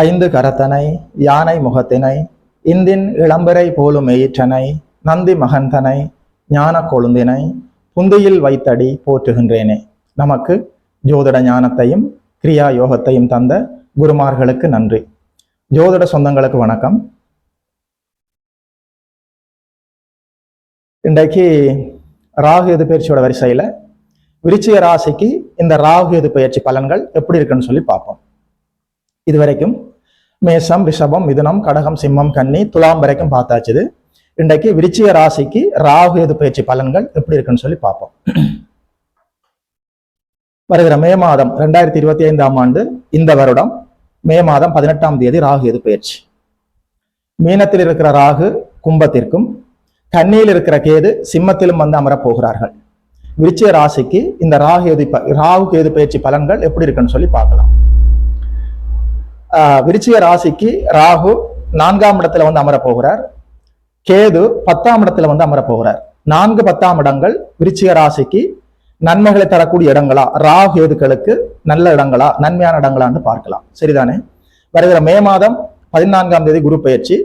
ஐந்து கரத்தனை யானை முகத்தினை இந்தின் இளம்பரை போலும் எயிற்றனை நந்தி மகந்தனை ஞான கொழுந்தினை புந்தியில் வைத்தடி போற்றுகின்றேனே. நமக்கு ஜோதிட ஞானத்தையும் கிரியா யோகத்தையும் தந்த குருமார்களுக்கு நன்றி. ஜோதிட சொந்தங்களுக்கு வணக்கம். இன்றைக்கு ராகு எது பயிற்சியோட வரிசையில விருச்சிக ராசிக்கு இந்த ராகு எது பயிற்சி பலன்கள் எப்படி இருக்குன்னு சொல்லி பார்ப்போம். இது வரைக்கும் ரிஷபம் மிதுனம் கடகம் சிம்மம் கன்னி துலாம் வரைக்கும் பார்த்தாச்சுது இன்றைக்கு விருச்சிக ராசிக்கு ராகு எது பயிற்சி பலன்கள் எப்படி இருக்குன்னு சொல்லி பார்ப்போம். வருகிற மே மாதம் ரெண்டாயிரத்தி இருபத்தி ஐந்தாம் ஆண்டு இந்த வருடம் மே மாதம் பதினெட்டாம் தேதி ராகு எது பயிற்சி. மீனத்தில் இருக்கிற ராகு கும்பத்திற்கும் கண்ணியில் இருக்கிற கேது சிம்மத்திலும் வந்து அமரப் போகிறார்கள். விருச்சிக ராசிக்கு இந்த ராகு எது ராகு கேது பயிற்சி பலன்கள் எப்படி இருக்குன்னு சொல்லி பார்க்கலாம். விருச்சிக ராசிக்கு ராகு நான்காம் இடத்துல வந்து அமரப்போகிறார். கேது பத்தாம் இடத்துல வந்து அமரப்போகிறார். நான்கு பத்தாம் இடங்கள் விருச்சிக ராசிக்கு நன்மைகளை தரக்கூடிய இடங்களா? ராகு கேதுக்களுக்கு நல்ல இடங்களா? நன்மையான இடங்களான்னு பார்க்கலாம். சரிதானே? வருகிற மே மாதம் பதினான்காம் தேதி குரு பயிற்சி.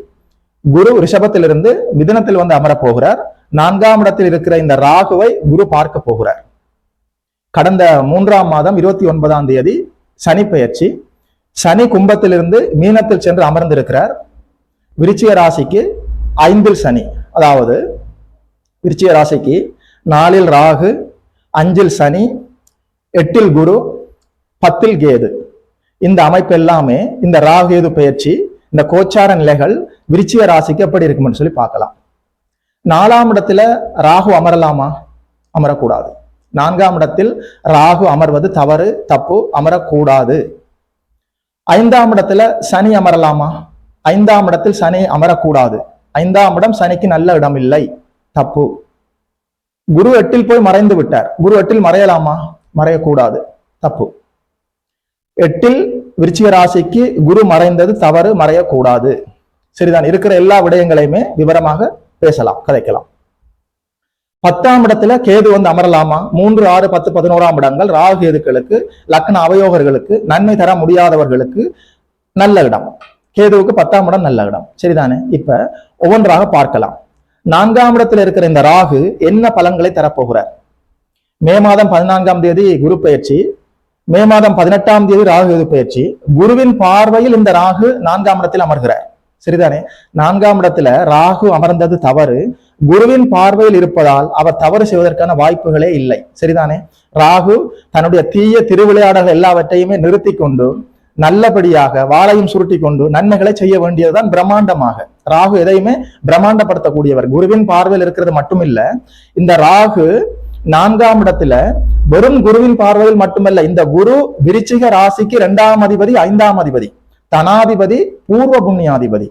குரு ரிஷபத்திலிருந்து மிதனத்தில் வந்து அமரப்போகிறார். நான்காம் இடத்தில் இருக்கிற இந்த ராகுவை குரு பார்க்க போகிறார். கடந்த மூன்றாம் மாதம் இருபத்தி ஒன்பதாம் தேதி சனி பயிற்சி. சனி கும்பத்திலிருந்து மீனத்தில் சென்று அமர்ந்திருக்கிறார். விருச்சிக ராசிக்கு ஐந்தில் சனி. அதாவது விருச்சிக ராசிக்கு நாலில் ராகு அஞ்சில் சனி எட்டில் குரு பத்தில் கேது. இந்த அமைப்பு எல்லாமே இந்த ராகு கேது பயிற்சி இந்த கோச்சார நிலைகள் விருச்சிக ராசிக்கு எப்படி இருக்கும்னு சொல்லி பார்க்கலாம். நாலாம் இடத்துல ராகு அமரலாமா? அமரக்கூடாது. நான்காம் இடத்தில் ராகு அமர்வது தவறு தப்பு அமரக்கூடாது. ஐந்தாம் இடத்துல சனி அமரலாமா? ஐந்தாம் இடத்தில் சனி அமரக்கூடாது. ஐந்தாம் இடம் சனிக்கு நல்ல இடம் இல்லை தப்பு. குரு எட்டில் போய் மறைந்து விட்டார். குரு எட்டில் மறையலாமா? மறையக்கூடாது. தப்பு. எட்டில் விருச்சிக ராசிக்கு குரு மறைந்தது தவறு மறையக்கூடாது. சரிதான். இருக்கிற எல்லா விடயங்களையுமே விவரமாக பேசலாம் கதைக்கலாம். பத்தாம் இடத்துல கேது வந்து அமரலாமா? மூன்று ஆறு பத்து பதினோராம் இடங்கள். ராகு கேதுக்களுக்கு லக்ன அவயோகர்களுக்கு நன்மை தர முடியாதவர்களுக்கு நல்ல இடம். கேதுவுக்கு பத்தாம் இடம் நல்ல இடம். சரிதானே? இப்ப ஒவ்வொன்றாக பார்க்கலாம். நான்காம் இடத்துல இருக்கிற இந்த ராகு என்ன பலன்களை தரப்போகிறார்? மே மாதம் பதினான்காம் தேதி குரு பயிற்சி. மே மாதம் பதினெட்டாம் தேதி ராகு கேது பயிற்சி. குருவின் பார்வையில் இந்த ராகு நான்காம் இடத்தில் அமர்கிறார். சரிதானே? நான்காம் இடத்துல ராகு அமர்ந்தது தவறு. குருவின் பார்வையில் இருப்பதால் அவர் தவறு செய்வதற்கான வாய்ப்புகளே இல்லை. சரிதானே? ராகு தன்னுடைய தீய திருவிளையாடல்கள் எல்லாவற்றையுமே நிறுத்தி கொண்டு நல்லபடியாக வாழையும் சுருட்டி கொண்டு நன்மைகளை செய்ய வேண்டியதுதான் பிரம்மாண்டமாக. ராகு எதையுமே பிரம்மாண்டப்படுத்தக்கூடியவர். குருவின் பார்வையில் இருக்கிறது மட்டுமில்ல இந்த ராகு நான்காம் இடத்துல வெறும் குருவின் பார்வையில் மட்டுமல்ல இந்த குரு விருச்சிக ராசிக்கு இரண்டாம் அதிபதி ஐந்தாம் அதிபதி தனாதிபதி பூர்வ புண்ணியாதிபதி.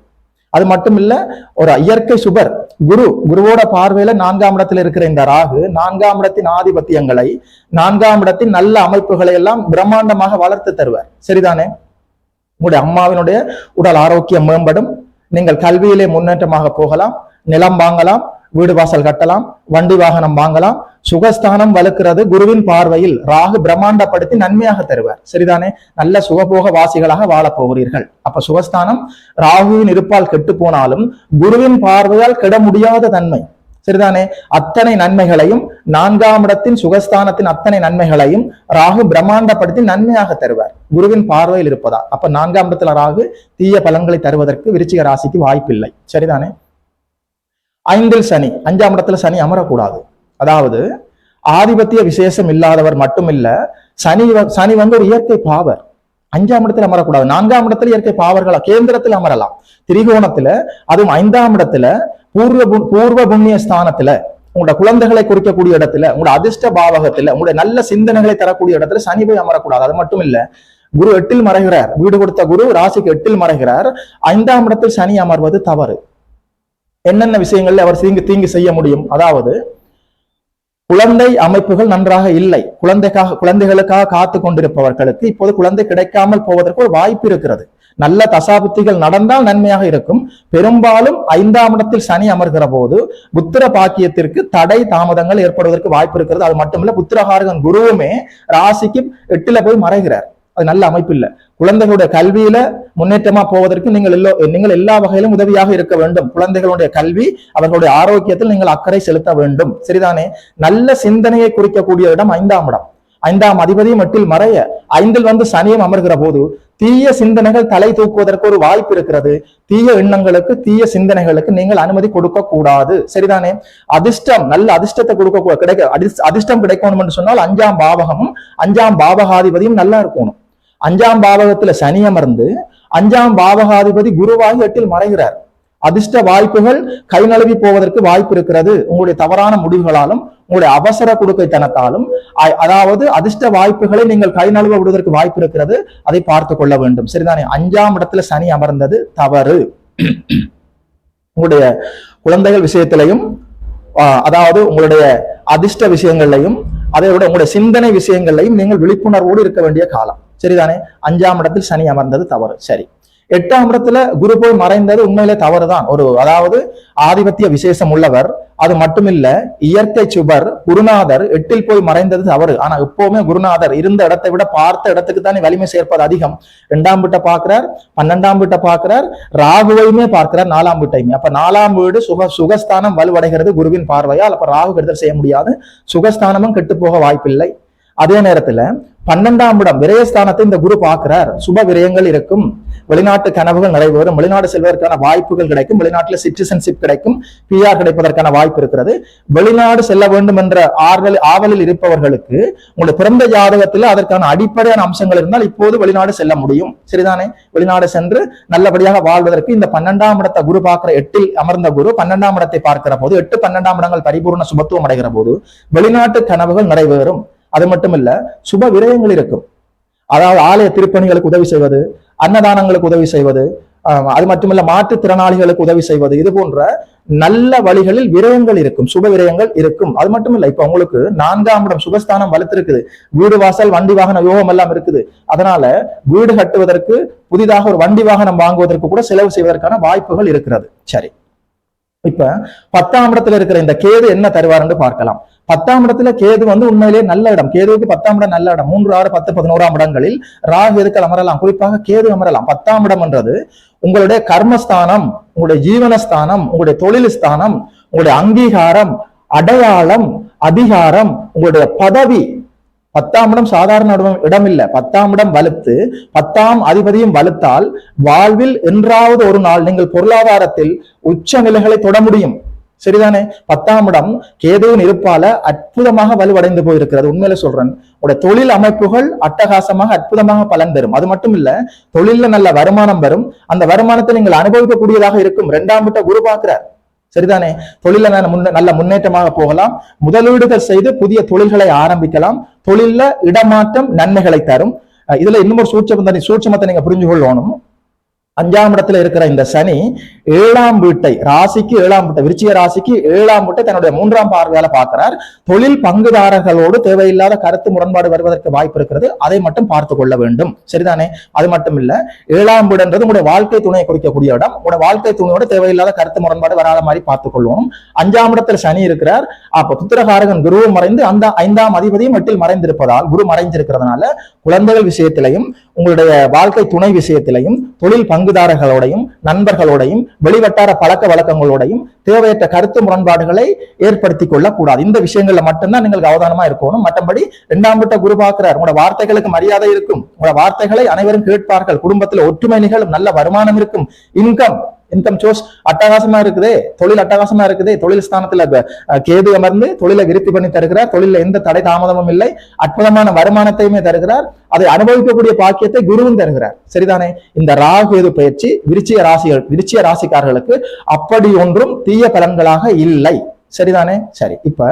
அது மட்டும் இல்ல ஒரு இயற்கை சுபர் குரு குருவோட பார்வையில நான்காம் இடத்துல இருக்கிற இந்த ராகு நான்காம் இடத்தின் ஆதிபத்தியங்களை நான்காம் இடத்தின் நல்ல அமைப்புகளை எல்லாம் பிரம்மாண்டமாக வளர்த்து தருவார். சரிதானே? உங்களுடைய அம்மாவினுடைய உடல் ஆரோக்கியம் மேம்படும். நீங்கள் கல்வியிலே முன்னேற்றமாக போகலாம். நிலம் வாங்கலாம். வீடு வாசல் கட்டலாம். வண்டி வாகனம் வாங்கலாம். சுகஸ்தானம் வலுக்கிறது குருவின் பார்வையில். ராகு பிரம்மாண்டப்படுத்தி நன்மையாக தருவார். சரிதானே? நல்ல சுகபோக வாசிகளாக வாழப் போகிறீர்கள் அப்ப சுகஸ்தானம் ராகுவின் இருப்பால் கெட்டு போனாலும் குருவின் பார்வையால் கெட முடியாத தன்மை. சரிதானே? அத்தனை நன்மைகளையும் நான்காம் இடத்தின் சுகஸ்தானத்தின் அத்தனை நன்மைகளையும் ராகு பிரம்மாண்டப்படுத்தி நன்மையாக தருவார். குருவின் பார்வையில் இருப்பதா? அப்ப நான்காம் இடத்துல ராகு தீய பலன்களை தருவதற்கு விருச்சிக ராசிக்கு வாய்ப்பில்லை. சரிதானே? ஐந்தில் சனி. அஞ்சாம் இடத்துல சனி அமரக்கூடாது. அதாவது ஆதிபத்திய விசேஷம் இல்லாதவர் மட்டுமில்ல சனி வ- சனி வந்து ஒரு இயற்கை பாவர். அஞ்சாம் இடத்துல அமரக்கூடாது. நான்காம் இடத்துல இயற்கை பாவர்களா? கேந்திரத்தில் அமரலாம். திரிகோணத்துல அதுவும் ஐந்தாம் இடத்துல பூர்வ பூர்வ புண்ணிய ஸ்தானத்துல உங்களோட குழந்தைகளை குறிக்கக்கூடிய இடத்துல உங்களோட அதிர்ஷ்ட பாவகத்துல உங்களுடைய நல்ல சிந்தனைகளை தரக்கூடிய இடத்துல சனி போய் அமரக்கூடாது. அது மட்டும் இல்ல குரு எட்டில் மறைகிறார். வீடு கொடுத்த குரு ராசிக்கு எட்டில் மறைகிறார். ஐந்தாம் இடத்தில் சனி அமர்வது தவறு. என்னென்ன விஷயங்கள்ல அவர் தீங்கு தீங்கு செய்ய முடியும்? அதாவது குழந்தை அமைப்புகள் நன்றாக இல்லை. குழந்தைக்காக குழந்தைகளுக்காக காத்து கொண்டிருப்பவர்களுக்கு இப்போது குழந்தை கிடைக்காமல் போவதற்கு ஒரு வாய்ப்பு இருக்கிறது. நல்ல தசாபுத்திகள் நடந்தால் நன்மையாக இருக்கும். பெரும்பாலும் ஐந்தாம் இடத்தில் சனி அமர்கிற போது புத்திர பாக்கியத்திற்கு தடை தாமதங்கள் ஏற்படுவதற்கு வாய்ப்பு இருக்கிறது. அது மட்டுமில்ல புத்திரகாரகன் குருவுமே ராசிக்கு எட்டுல போய் மறைகிறார். அது நல்ல அமைப்பு இல்ல குழந்தைகளுடைய கல்வியில முன்னேற்றமா போவதற்கு நீங்கள் எல்லோ நீங்கள் எல்லா வகையிலும் உதவியாக இருக்க வேண்டும். குழந்தைகளுடைய கல்வி அவர்களுடைய ஆரோக்கியத்தில் நீங்கள் அக்கறை செலுத்த வேண்டும். சரிதானே? நல்ல சிந்தனையை குறிக்கக்கூடிய இடம் ஐந்தாம் இடம். ஐந்தாம் அதிபதி மட்டில் மறைய ஐந்தில் வந்து சனியம் அமர்கிற போது தீய சிந்தனைகள் தலை தூக்குவதற்கு ஒரு வாய்ப்பு இருக்கிறது. தீய எண்ணங்களுக்கு தீய சிந்தனைகளுக்கு நீங்கள் அனுமதி கொடுக்க கூடாது. சரிதானே? அதிர்ஷ்டம் நல்ல அதிர்ஷ்டத்தை கொடுக்க கிடைக்க அதிர்ஷ்டம் கிடைக்கணும் என்று சொன்னால் அஞ்சாம் பாவகமும் அஞ்சாம் பாவகாதிபதியும் நல்லா இருக்கணும். அஞ்சாம் பாவகத்துல சனி அமர்ந்து அஞ்சாம் பாவகாதிபதி குருவாகி எட்டில் மறைகிறார். அதிர்ஷ்ட வாய்ப்புகள் கை நழுவி போவதற்கு வாய்ப்பு இருக்கிறது. உங்களுடைய தவறான முடிவுகளாலும் உங்களுடைய அவசர கொடுக்கைத்தனத்தாலும் அதாவது அதிர்ஷ்ட வாய்ப்புகளை நீங்கள் கை நழுவ விடுவதற்கு வாய்ப்பு இருக்கிறது. அதை பார்த்து கொள்ள வேண்டும். சரிதானே? அஞ்சாம் இடத்துல சனி அமர்ந்தது தவறு. உங்களுடைய குழந்தைகள் விஷயத்திலையும் அதாவது உங்களுடைய அதிர்ஷ்ட விஷயங்கள்லையும் அதை விட உங்களுடைய சிந்தனை விஷயங்கள்லையும் நீங்கள் விழிப்புணர்வோடு இருக்க வேண்டிய காலம். சரிதானே? அஞ்சாம் இடத்தில் சனி அமர்ந்தது தவறு. சரி. எட்டாம் இடத்துல குரு போய் மறைந்தது உண்மையிலே தவறுதான். ஒரு அதாவது ஆதிபத்திய விசேஷம் உள்ளவர் அது மட்டுமில்ல இயற்கை சுபர் குருநாதர் எட்டில் போய் மறைந்தது தவறு. ஆனா எப்பவுமே குருநாதர் இருந்த இடத்தை விட பார்த்த இடத்துக்கு தானே வலிமை சேர்ப்பது அதிகம். ரெண்டாம் வீட்டை பார்க்கிறார் பன்னெண்டாம் வீட்டை பார்க்கிறார் ராகுவையுமே பார்க்கிறார் நாலாம் வீட்டையுமே. அப்ப நாலாம் வீடு சுக சுகஸ்தானம் வலுவடைகிறது குருவின் பார்வையால். அப்ப ராகு கெடுதல் செய்ய முடியாது. சுகஸ்தானமும் கெட்டு போக வாய்ப்பில்லை. அதே நேரத்துல பன்னெண்டாம் இடம் விரயஸ்தானத்தை இந்த குரு பார்க்கிறார். சுப விரயங்கள் இருக்கும். வெளிநாட்டு கனவுகள் நிறைவேறும். வெளிநாடு செல்வதற்கான வாய்ப்புகள் கிடைக்கும். வெளிநாட்டில் சிட்டிசன்ஷிப் கிடைக்கும். பிஆர் கிடைப்பதற்கான வாய்ப்பு இருக்கிறது. வெளிநாடு செல்ல வேண்டும் என்ற ஆர்வல் ஆவலில் இருப்பவர்களுக்கு உங்களுடைய பிறந்த ஜாதகத்தில் அதற்கான அடிப்படையான அம்சங்கள் இருந்தால் இப்போது வெளிநாடு செல்ல முடியும். சரிதானே? வெளிநாடு சென்று நல்லபடியாக வாழ்வதற்கு இந்த பன்னெண்டாம் இடத்தை குரு பார்க்கிற எட்டில் அமர்ந்த குரு பன்னெண்டாம் இடத்தை பார்க்கிற போது எட்டு பன்னெண்டாம் இடங்கள் பரிபூர்ண சுபத்துவம் அடைகிற போது வெளிநாட்டு கனவுகள் நிறைவேறும். அது மட்டுமில்ல சுப விரயங்கள் இருக்கும். அதாவது ஆலய திருப்பணிகளுக்கு உதவி செய்வது அன்னதானங்களுக்கு உதவி செய்வது அது மட்டுமல்ல மாற்றுத்திறனாளிகளுக்கு உதவி செய்வது இது போன்ற நல்ல வழிகளில் விரயங்கள் இருக்கும் சுப விரயங்கள் இருக்கும். அது மட்டும் இல்ல இப்ப உங்களுக்கு நான்காம் இடம் சுபஸ்தானம் வலுத்திருக்குது. வீடு வாசல் வண்டி வாகன யோகம் எல்லாம் இருக்குது. அதனால வீடு கட்டுவதற்கு புதிதாக ஒரு வண்டி வாகனம் வாங்குவதற்கு கூட செலவு செய்வதற்கான வாய்ப்புகள் இருக்கிறது. சரி. இப்ப பத்தாம் இடத்துல இருக்கிற இந்த கேது என்ன தருவார் என்று பார்க்கலாம். பத்தாம் இடத்துல கேது வந்து உண்மையிலேயே நல்ல இடம். கேதுவுக்கு பத்தாம் இடம் நல்ல இடம். மூன்று ஆறு பத்து பதினோராம் இடங்களில் ராகு இருக்க அமரலாம்? குறிப்பாக கேது அமரலாம். பத்தாம் இடம் என்றது உங்களுடைய கர்மஸ்தானம் உங்களுடைய ஜீவனஸ்தானம் உங்களுடைய தொழில் ஸ்தானம் உங்களுடைய அங்கீகாரம் அடையாளம் அதிகாரம் உங்களுடைய பதவி பத்தாம் இடம் சாதாரண இடம் இடம் இல்லை பத்தாம் இடம் வலுத்து பத்தாம் அதிபதியும் வலுத்தால் வாழ்வில் என்றாவது ஒரு நாள் நீங்கள் பொருளாதாரத்தில் உச்ச நிலைகளை தொட முடியும். சரிதானே? பத்தாம் இடம் கேதுவின் இருப்பால அற்புதமாக வலுவடைந்து போயிருக்கிறது. உண்மையில சொல்றேன். உடைய தொழில் அமைப்புகள் அட்டகாசமாக அற்புதமாக பலன் தரும். அது மட்டும் இல்ல தொழில்ல நல்ல வருமானம் வரும். அந்த வருமானத்தை நீங்கள் அனுபவிக்கக்கூடியதாக இருக்கும். இரண்டாம் விட்ட குரு சரிதானே? தொழில நல்ல முன்ன- நல்ல முன்னேற்றமாக போகலாம். முதலீடுகள் செய்து புதிய தொழில்களை ஆரம்பிக்கலாம். தொழில்ல இடமாற்றம் நன்மைகளை தரும். இதுல இன்னும் ஒரு சூட்சமத்தை சூட்சமத்தை நீங்க புரிஞ்சு கொள்ளணும் அஞ்சாம் இடத்துல இருக்கிற இந்த சனி ஏழாம் வீட்டை ராசிக்கு ஏழாம் வீட்டை விருச்சிக ராசிக்கு ஏழாம் வீட்டை தன்னுடைய மூன்றாம் பார்வையால பார்க்கிறார். தொழில் பங்குதாரர்களோடு தேவையில்லாத கருத்து முரண்பாடு வருவதற்கு வாய்ப்பு இருக்கிறது. அதை மட்டும் பார்த்து கொள்ள வேண்டும். சரிதானே? அது மட்டும் இல்ல ஏழாம் வீடுன்றது உங்களுடைய வாழ்க்கை துணையை குறிக்கக்கூடிய இடம். உங்களுடைய வாழ்க்கை துணையோட தேவையில்லாத கருத்து முரண்பாடு வராத மாதிரி பார்த்துக் கொள்வோம் அஞ்சாம் இடத்துல சனி இருக்கிறார். அப்ப புத்திரகாரகன் குருவும் மறைந்து அந்த ஐந்தாம் அதிபதியும் மட்டில் மறைந்திருப்பதால் குரு மறைஞ்சிருக்கிறதுனால குழந்தைகள் விஷயத்திலையும் உங்களுடைய வாழ்க்கை துணை விஷயத்திலையும் தொழில் பங்கு பங்குதாரர்களோடையும் நண்பர்களோடையும் வெளிவட்டார பழக்க வழக்கங்களோடையும் தேவையற்ற கருத்து முரண்பாடுகளை ஏற்படுத்திக் கொள்ளக்கூடாது. இந்த விஷயங்கள்ல மட்டும்தான் நீங்கள் அவதானமா இருக்கணும். மற்றபடி இரண்டாம் விட்ட குரு பார்க்கிறார். உங்களோட வார்த்தைகளுக்கு மரியாதை இருக்கும். உங்களோட வார்த்தைகளை அனைவரும் கேட்பார்கள். குடும்பத்தில் ஒற்றுமை நிகழும். நல்ல வருமானம் இருக்கும். இன்கம் இன்கம் சோர்ஸ் அட்டகாசமா இருக்குதே தொழில் அட்டகாசமா இருக்குதே தொழில் ஸ்தானத்துல கேது அமர்ந்து தொழிலை விருத்தி பண்ணி தருகிறார். தொழில எந்த தடை தாமதமும் இல்லை. அற்புதமான வருமானத்தையுமே தருகிறார். அதை அனுபவிக்கக்கூடிய பாக்கியத்தை குருவும் தருகிறார். சரிதானே? இந்த ராகு பயிற்சி? விருச்சிய ராசிகள் விருச்சிய ராசிக்காரர்களுக்கு அப்படி ஒன்றும் தீய பலன்களாக இல்லை. சரிதானே? சரி இப்ப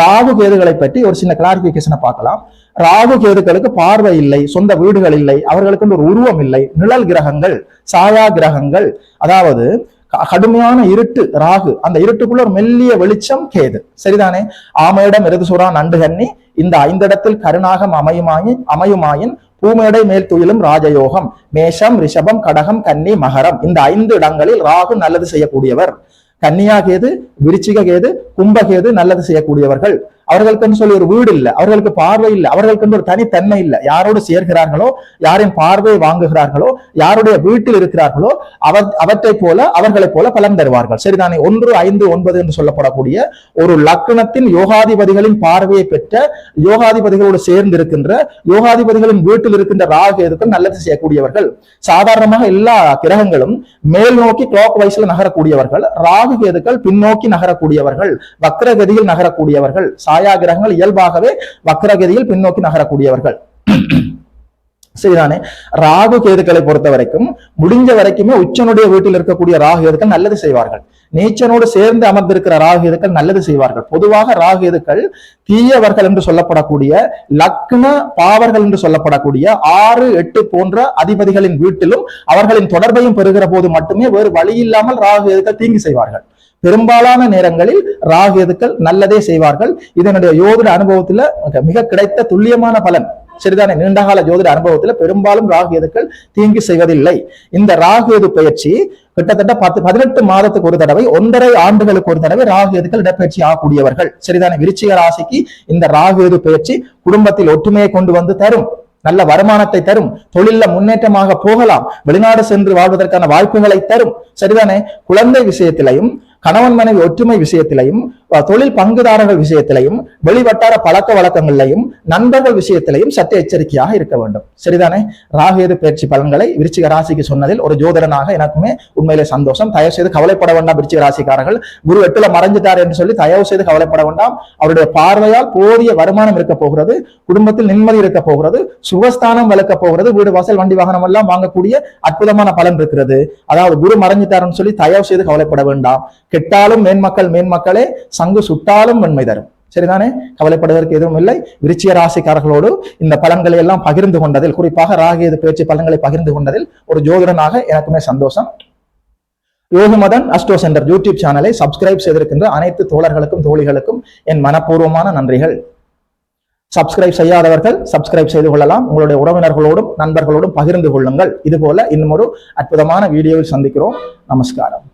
ராகு கேதுகளை பற்றி ஒரு சின்ன கிளாரிபிகேஷனை பார்க்கலாம். ராகு கேதுக்களுக்கு பார்வை இல்லை சொந்த வீடுகள் இல்லை அவர்களுக்கு ஒரு உருவம் இல்லை நிழல் கிரகங்கள் சாயா கிரகங்கள் அதாவது கடுமையான இருட்டு ராகு அந்த இருட்டுக்குள்ள ஒரு மெல்லிய வெளிச்சம் கேது. சரிதானே? ஆமையிடம் எருதுசுரா நண்டு கன்னி இந்த ஐந்திடத்தில் கருணாகம் அமையுமாயின் அமையுமாயின் பூமேடை மேல் துயிலும் ராஜயோகம் மேஷம் ரிஷபம் கடகம் கன்னி மகரம் இந்த ஐந்து இடங்களில் ராகு நல்லது செய்யக்கூடியவர். கன்னியா கேது விருச்சிக கேது கும்பகேது நல்லது செய்யக்கூடியவர்கள். அவர்களுக்கு சொல்லி ஒரு வீடு இல்லை. அவர்களுக்கு பார்வை இல்லை. அவர்களுக்கு ஒரு தனித்தன்மை இல்லை. யாரோடு சேர்கிறார்களோ யாரின் பார்வையை வாங்குகிறார்களோ யாருடைய வீட்டில் இருக்கிறார்களோ அவர் அவற்றை போல அவர்களைப் போல பலன் தருவார்கள். சரிதானே? ஒன்று ஐந்து ஒன்பது என்று சொல்லப்படக்கூடிய ஒரு லக்னத்தின் யோகாதிபதிகளின் பார்வையை பெற்ற யோகாதிபதிகளோடு சேர்ந்து இருக்கின்ற யோகாதிபதிகளின் வீட்டில் இருக்கின்ற ராகு எதுக்கள் நல்லது செய்யக்கூடியவர்கள். சாதாரணமாக எல்லா கிரகங்களும் மேல் நோக்கி கிளாக் வைஸ்ல நகரக்கூடியவர்கள் ராகு கேதுக்கள் பின்னோக்கி நகரக்கூடியவர்கள் வக்ரகதியில் நகரக்கூடியவர்கள். சாயா கிரகங்கள் இயல்பாகவே வக்ரகதியில் பின்னோக்கி நகரக்கூடியவர்கள். சரிதானே? ராகு கேதுக்களை பொறுத்த வரைக்கும் முடிஞ்ச வரைக்குமே உச்சனுடைய வீட்டில் இருக்கக்கூடிய ராகு கேதுக்கள் நல்லது செய்வார்கள். நீச்சனோடு சேர்ந்து அமர்ந்திருக்கிற ராகு கேதுக்கள் நல்லது செய்வார்கள். பொதுவாக ராகு கேதுக்கள் தீயவர்கள் என்று சொல்லப்படக்கூடிய லக்ன பாவர்கள் என்று சொல்லப்படக்கூடிய ஆறு எட்டு போன்ற அதிபதிகளின் வீட்டிலும் அவர்களின் தொடர்பையும் பெறுகிற போது மட்டுமே வேறு வழி இல்லாமல் ராகு கேதுக்கள் தீங்கு செய்வார்கள். பெரும்பாலான நேரங்களில் ராகு எதுக்கள் நல்லதே செய்வார்கள். இதனுடைய யோதிட அனுபவத்துல மிக கிடைத்த துல்லியமான பலன். சரிதானே? நீண்டகால ஜோதிட அனுபவத்துல பெரும்பாலும் ராகு எதுக்கள் தீங்கு செய்வதில்லை. இந்த ராகு எது பயிற்சி? கிட்டத்தட்ட பத்து பதினெட்டு மாதத்துக்கு ஒரு தடவை ஒன்றரை ஆண்டுகளுக்கு ஒரு தடவை ராகு எதுக்கள் இடப்பயிற்சி ஆகக்கூடியவர்கள். சரிதான? விருச்சிக ராசிக்கு இந்த ராகு எது பயிற்சி குடும்பத்தில் ஒற்றுமையை கொண்டு வந்து தரும். நல்ல வருமானத்தை தரும். தொழில முன்னேற்றமாக போகலாம். வெளிநாடு சென்று வாழ்வதற்கான வாய்ப்புகளை தரும். சரிதானே? குழந்தை விஷயத்திலையும் கணவன் மனைவி ஒற்றுமை விஷயத்திலையும் தொழில் பங்குதாரர்கள் விஷயத்திலையும் வெளிவட்டார பழக்க வழக்கங்களையும் நண்பர்கள் விஷயத்திலையும் சற்று எச்சரிக்கையாக இருக்க வேண்டும். சரிதானே? ராகேது பயிற்சி பலன்களை விருச்சிக ராசிக்கு சொன்னதில் ஒரு ஜோதிடனாக எனக்குமே உண்மையிலே சந்தோஷம். தயவு செய்து கவலைப்பட வேண்டாம் விருச்சிக ராசிக்காரர்கள். குரு எட்டுல மறைஞ்சிட்டார் என்று சொல்லி தயவு செய்து கவலைப்பட வேண்டாம். அவருடைய பார்வையால் போதிய வருமானம் இருக்க போகிறது. குடும்பத்தில் நிம்மதி இருக்க போகிறது. சுகஸ்தானம் வளர்க்க போகிறது. வீடு வாசல் வண்டி வாகனம் எல்லாம் வாங்கக்கூடிய அற்புதமான பலன் இருக்கிறது. அதாவது குரு மறைஞ்சிட்டாருன்னு சொல்லி தயவு செய்து கவலைப்பட வேண்டாம். கெட்டாலும் மேன்மக்கள் மேன்மக்களே சங்கு சுட்டாலும் வெண்மை தரும். சரிதானே? கவலைப்படுவதற்கு எதுவும் இல்லை. விருச்சிய ராசிக்காரர்களோடு இந்த பலன்களை எல்லாம் பகிர்ந்து கொண்டதில் குறிப்பாக ராகியது பேச்சு பலன்களை பகிர்ந்து கொண்டதில் ஒரு ஜோதிடனாக எனக்குமே சந்தோஷம். யோகமதன் அஸ்டோ சென்டர் யூடியூப் சேனலை சப்ஸ்கிரைப் செய்திருக்கின்ற அனைத்து தோழர்களுக்கும் தோழிகளுக்கும் என் மனப்பூர்வமான நன்றிகள். சப்ஸ்கிரைப் செய்யாதவர்கள் சப்ஸ்கிரைப் செய்து கொள்ளலாம். உங்களுடைய உறவினர்களோடும் நண்பர்களோடும் பகிர்ந்து கொள்ளுங்கள். இது போல இன்னும் ஒரு அற்புதமான வீடியோவில் சந்திக்கிறோம். நமஸ்காரம்.